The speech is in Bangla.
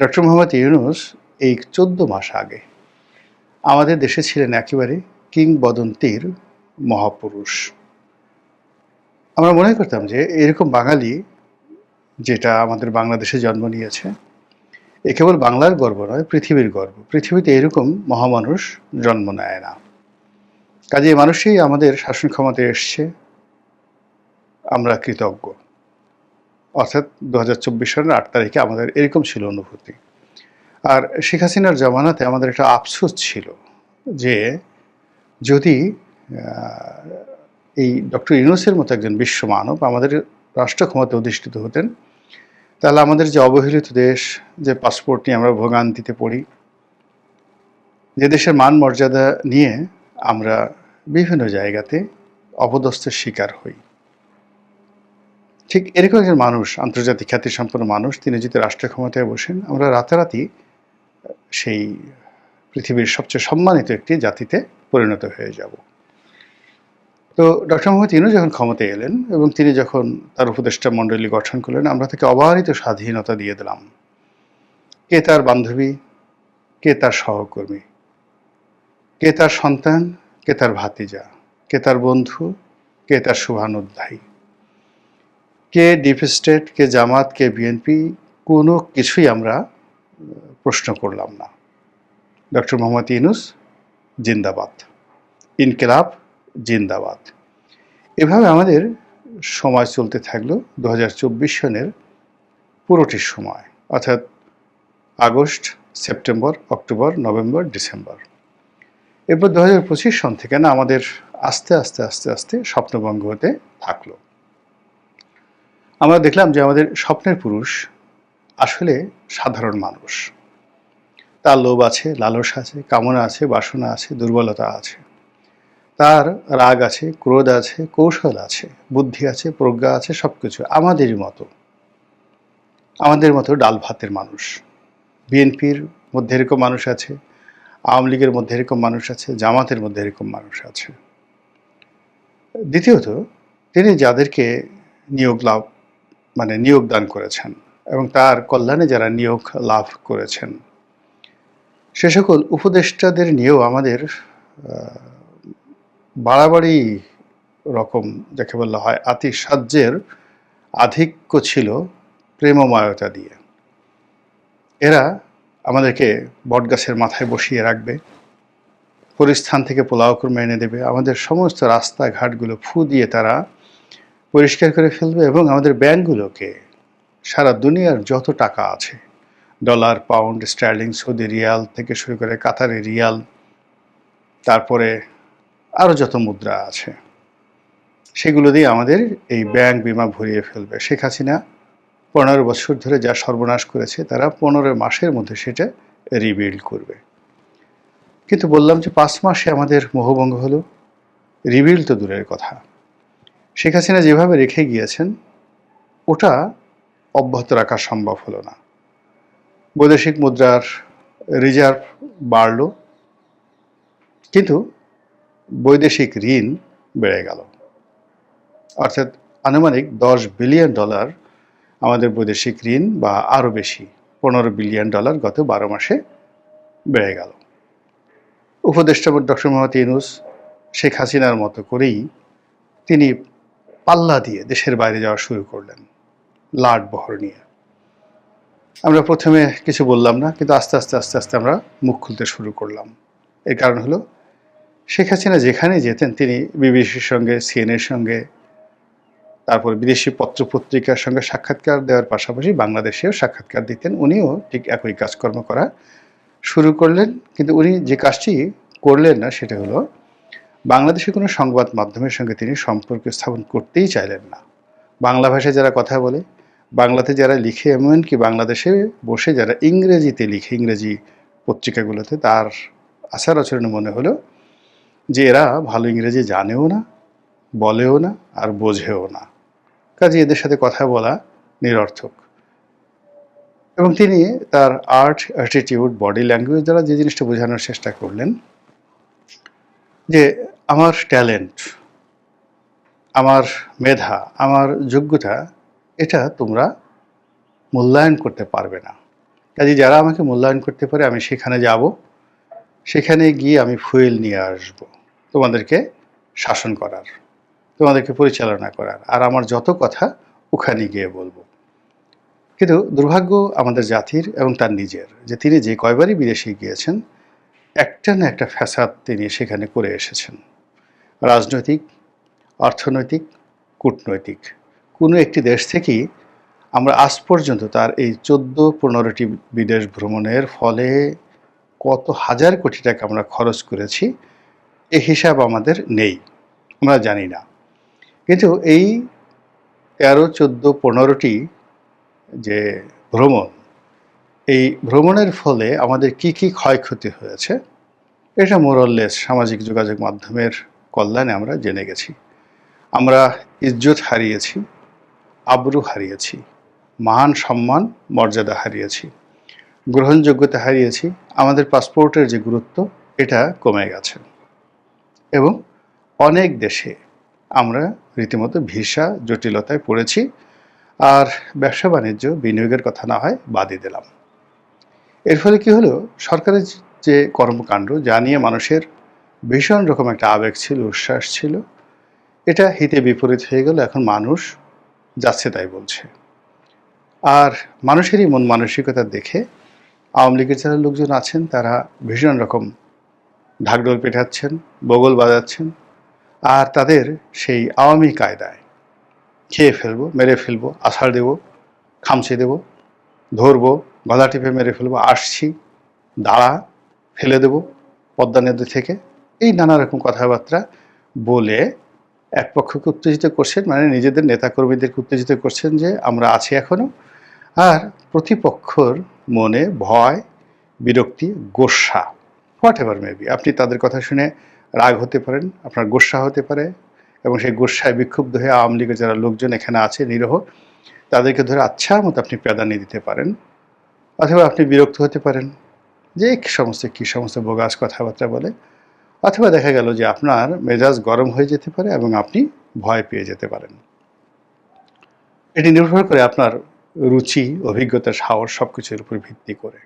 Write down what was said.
ডক্টর মোহাম্মদ ইউনুস এই চোদ্দ মাস আগে আমাদের দেশে ছিলেন একেবারে কিংবদন্তির মহাপুরুষ। আমরা মনে করতাম যে এরকম বাঙালি যেটা আমাদের বাংলাদেশে জন্ম নিয়েছে, এ কেবল বাংলার গর্ব নয়, পৃথিবীর গর্ব। পৃথিবীতে এরকম মহামানুষ জন্ম নেয় না। কাজে মানুষই আমাদের শাসন ক্ষমতায় এসছে। আমরা কৃতজ্ঞ। অর্থাৎ দু হাজার চব্বিশ সালের আট তারিখে আমাদের এরকম ছিল অনুভূতি। আর শেখ হাসিনার জামানাতে আমাদের একটা আফসোস ছিল যে যদি এই ডক্টর ইউনুসের মতো একজন বিশ্ব মানব আমাদের রাষ্ট্র ক্ষমতা অধিষ্ঠিত হতেন, তাহলে আমাদের যে অবহেলিত দেশ, যে পাসপোর্ট নিয়ে আমরা ভোগান্তিতে পড়ি, যে দেশের মান মর্যাদা নিয়ে আমরা বিভিন্ন জায়গাতে অপদস্থের শিকার হই। ঠিক এরকম একজন মানুষ, আন্তর্জাতিক খ্যাতিসম্পন্ন মানুষ, তিনি যদি রাষ্ট্র ক্ষমতায় বসেন, আমরা রাতারাতি সেই পৃথিবীর সবচেয়ে সম্মানিত একটি জাতিতে পরিণত হয়ে যাব। তো ডক্টর মোহাম্মদ ইনু যখন ক্ষমতায় এলেন এবং তিনি যখন তার উপদেষ্টা মণ্ডলী গঠন করলেন, আমরা তাকে অবারিত স্বাধীনতা দিয়ে দিলাম। কে তার বান্ধবী, কে তার সহকর্মী, কে তার সন্তান, কে তার ভাতিজা, কে তার বন্ধু, কে তার শুভানুধ্যায়ী। কে ডিপ স্টেট কে জামাত, কে বিএনপি কোনো কিছুই আমরা প্রশ্ন করলাম না। ডক্টর মোহাম্মদ ইউনুস, জিন্দাবাদ। ইনকেলাব, জিন্দাবাদ। এভাবে আমাদের সময় চলতে থাকল দু হাজার চব্বিশ সনের পুরোটি সময়, অর্থাৎ August, September, October, November, December. এরপর দু হাজার পঁচিশ সন থেকে না আমাদের আস্তে আস্তে আস্তে আস্তে স্বপ্নভঙ্গ হতে থাকল। আমরা দেখলাম যে আমাদের স্বপ্নের পুরুষ আসলে সাধারণ মানুষ। তার লোভ আছে, লালসা আছে, কামনা আছে, বাসনা আছে, দুর্বলতা আছে। তার রাগ আছে, ক্রোধ আছে, কৌশল আছে, বুদ্ধি আছে, প্রজ্ঞা আছে সব কিছু আমাদেরই মতো। আমাদের মতো ডাল ভাতের মানুষ। বিএনপির মধ্যে এরকম মানুষ আছে, আওয়ামী লীগের মধ্যে এরকম মানুষ আছে, জামাতের মধ্যে এরকম মানুষ আছে। দ্বিতীয়ত, তিনি যাদেরকে নিয়োগ লাভ মানে নিয়োগ দান করেছেন এবং তার কল্যাণে যারা নিয়োগ লাভ করেছেন। সে সকল উপদেষ্টাদের নিয়েও আমাদের বাড়াবাড়ি রকম যাকে বলা হয় আতিসাহ্যের আধিক্য ছিল প্রেমময়তা দিয়ে। এরা আমাদেরকে বটগাছের মাথায় বসিয়ে রাখবে, পরিস্থান থেকে পোলাও কর্মে এনে দেবে, আমাদের সমস্ত রাস্তাঘাটগুলো ফু দিয়ে তারা পরিষ্কার করে ফেলবে এবং আমাদের ব্যাংকগুলোকে সারা দুনিয়ার যত টাকা আছে, dollar, pound, sterling, Saudi riyal থেকে শুরু করে কাতারি রিয়াল, তারপরে আরও যত মুদ্রা আছে, সেগুলো দিয়ে আমাদের এই ব্যাংক বিমা ভরিয়ে ফেলবে। শেখ হাসিনা পনেরো বছর ধরে যা সর্বনাশ করেছে, তারা পনেরো মাসের মধ্যে সেটা রিবিল্ড করবে। কিন্তু বললাম যে পাঁচ মাসে আমাদের মোহভঙ্গ হলো। রিবিল্ড তো দূরের কথা। শেখ হাসিনা যেভাবে রেখে গিয়েছেন, ওটা অব্যাহত রাখা সম্ভব হলো না। বৈদেশিক মুদ্রার রিজার্ভ বাড়ল, কিন্তু বৈদেশিক ঋণ বেড়ে গেল। অর্থাৎ আনুমানিক দশ বিলিয়ন ডলার আমাদের বৈদেশিক ঋণ, বা আরও বেশি, পনেরো বিলিয়ন ডলার গত বারো মাসে বেড়ে গেল। উপদেষ্টা ডক্টর মোহাম্মদ ইউনুস শেখ হাসিনার মতো করেই তিনি পাল্লা দিয়ে দেশের বাইরে যাওয়া শুরু করলেন লাট বহর নিয়ে। আমরা প্রথমে কিছু বললাম না, কিন্তু আস্তে আস্তে আস্তে আস্তে আমরা মুখ খুলতে শুরু করলাম। এর কারণ হলো, শেখ হাসিনা যেখানে যেতেন, তিনি বিবিসির সঙ্গে, সিএনএর সঙ্গে, তারপর বিদেশি পত্র পত্রিকার সঙ্গে সাক্ষাৎকার দেওয়ার পাশাপাশি বাংলাদেশেও সাক্ষাৎকার দিতেন। উনিও ঠিক একই কাজকর্ম করা শুরু করলেন, কিন্তু উনি যে কাজটি করলেন না, সেটা হলো বাংলাদেশের কোনো সংবাদ মাধ্যমের সঙ্গে তিনি সম্পর্ক স্থাপন করতেই চাইলেন না। বাংলা ভাষায় যারা কথা বলে, বাংলাতে যারা লিখে, এমনকি বাংলাদেশে বসে যারা ইংরেজিতে লিখে, ইংরেজি পত্রিকাগুলোতে, তার আচার আচরণে মনে হলো যে এরা ভালো ইংরেজি জানেও না, বলেও না, আর বোঝেও না। কাজে এদের সাথে কথা বলা নিরর্থক। এবং তিনি তার আর্ট অ্যাটিটিউড বডি ল্যাঙ্গুয়েজ দ্বারা যে জিনিসটা বোঝানোর চেষ্টা করলেন যে আমার ট্যালেন্ট, আমার মেধা, আমার যোগ্যতা, এটা তোমরা মূল্যায়ন করতে পারবে না। কাজে যারা আমাকে মূল্যায়ন করতে পারে, আমি সেখানে যাব, সেখানে গিয়ে আমি ফুয়েল নিয়ে আসব, তোমাদেরকে শাসন করার, তোমাদেরকে পরিচালনা করার, আর আমার যত কথা ওখানে গিয়ে বলব। কিন্তু দুর্ভাগ্য আমাদের জাতির এবং তার নিজের, যে তিনি যে কয়বারই বিদেশে গিয়েছেন একটা না একটা ফ্যাসাদ তিনি সেখানে করে এসেছেন। রাজনৈতিক, অর্থনৈতিক, কূটনৈতিক। কোনো একটি দেশ থেকেই আমরা আজ পর্যন্ত তার এই চোদ্দ, পনেরোটি বিদেশ ভ্রমণের ফলে কত হাজার কোটি টাকা আমরা খরচ করেছি, এ হিসাব আমাদের নেই। আমরা জানি না। কিন্তু এই তেরো, চোদ্দ, পনেরোটি যে ভ্রমণ এই ভ্রমণের ফলে আমাদের কি কি ক্ষয়ক্ষতি হয়েছে? এটা মোরললেস সামাজিক যোগাযোগ মাধ্যমের কল্যাণে আমরা জেনে গেছি। আমরা ইজ্জত হারিয়েছি, আবরু হারিয়েছি, মান সম্মান, মর্যাদা হারিয়েছি, গ্রহণযোগ্যতা হারিয়েছি, আমাদের পাসপোর্টের যে গুরুত্ব, এটা কমে গেছে। এবং অনেক দেশে আমরা রীতিমতো ভিসা জটিলতায় পড়েছি, আর ব্যবসা বাণিজ্য বিনিয়োগের কথা না হয় বাদই দিলাম। এর ফলে কি হলো? সরকারের যে কর্মকাণ্ড, যা নিয়ে মানুষের ভীষণ রকম একটা আবেগ ছিল, উচ্ছ্বাস ছিল, এটা হিতে বিপরীত হয়ে গেল, এখন মানুষ যাচ্ছে তাই বলছে। আর মানুষেরই মন মানসিকতা দেখে আওয়ামী লীগের যারা লোকজন আছেন, তারা ভীষণ রকম ঢাকঢোল পেটাচ্ছেন, বগল বাজাচ্ছেন, আর তাদের সেই আওয়ামী কায়দায় খেয়ে ফেলব, মেরে ফেলব আষাঢ় দেবো, খামচে দেবো ধরবো, গলা টিপে মেরে ফেলব, আসছি, দাঁড়া, ফেলে দেবো পদ্মা নদী থেকে। এই নানা রকম কথাবার্তা বলে এক পক্ষকে উত্তেজিত করছেন মানে নিজেদের নেতাকর্মীদেরকে উত্তেজিত করছেন যে আমরা আছি এখনও আর প্রতিপক্ষর মনে ভয়, বিরক্তি গোস্বা হোয়াট এভার মেবি আপনি তাদের কথা শুনে রাগ হতে পারেন, আপনার গোস্বা হতে পারে, এবং সেই গোস্বায় বিক্ষুব্ধ হয়ে আওয়ামী লীগের যারা লোকজন এখানে আছে, নিরহ তাদেরকে ধরে আচ্ছা মতো আপনি প্যাদানি দিতে পারেন, অথবা আপনি বিরক্ত হতে পারেন। যে কী সমস্ত কী সমস্ত বোগাস কথাবার্তা বলে। অথবা দেখা গেল যে আপনার মেজাজ গরম হয়ে যেতে পারে এবং আপনি ভয় পেয়ে যেতে পারেন। এটি নির্ভর করে আপনার রুচি, অভিজ্ঞতা, সাহস সব কিছুর উপর ভিত্তি করে।